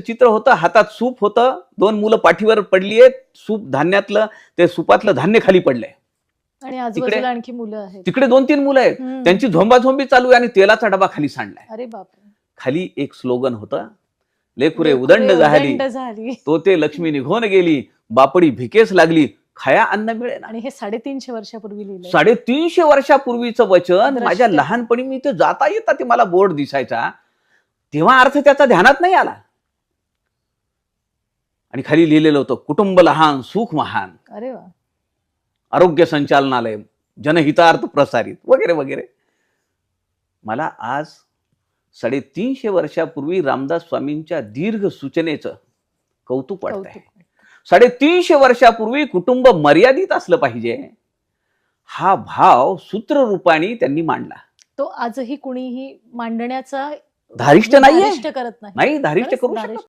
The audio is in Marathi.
चित्र होतं हातात सूप होतं दोन मुलं पाठीवर पडली आहेत सूप धान्यातलं ते सुपातलं धान्य खाली पडलंय. आणि आजूबाजूला आणखी मुलं आहेत. तिकडे दोन तीन मुलं आहेत. हम्म. त्यांची झोंबाझोंबी चालू आहे आणि तेलाचा डबा खाली सांडलाय. अरे बापरे. खाली एक स्लोगन होतं लेकुरे उदंड झाली. उदंड झाली. तो ते लक्ष्मी निघून गेली बापडी भिकेस लागली खाया अन्न मिळेना. आणि हे साडेतीनशे वर्षापूर्वी लिहिलंय. साडेतीनशे वर्षापूर्वीचं वचन. माझ्या लहानपणी मी इथं जाता येता ते मला बोर्ड दिसायचा. तेव्हा अर्थ त्याचा ध्यानात नाही आला. आणि खाली लिहिलेलं होतं कुटुंब लहान सुख महान. अरे वा. आरोग्य संचालनालय जनहितार्थ प्रसारित वगैरे वगैरे. मला आज साडेतीनशे वर्षापूर्वी रामदास स्वामींच्या दीर्घ सूचनेचं कौतुक वाटत आहे साडेतीनशे वर्षापूर्वी कुटुंब मर्यादित असलं पाहिजे. हा भाव सूत्ररूपाने त्यांनी मांडला. तो आजही कुणीही मांडण्याचा धारिष्ट नाहीये. धारिष्ट करत नाही. नाही धारिष्ट करू शकत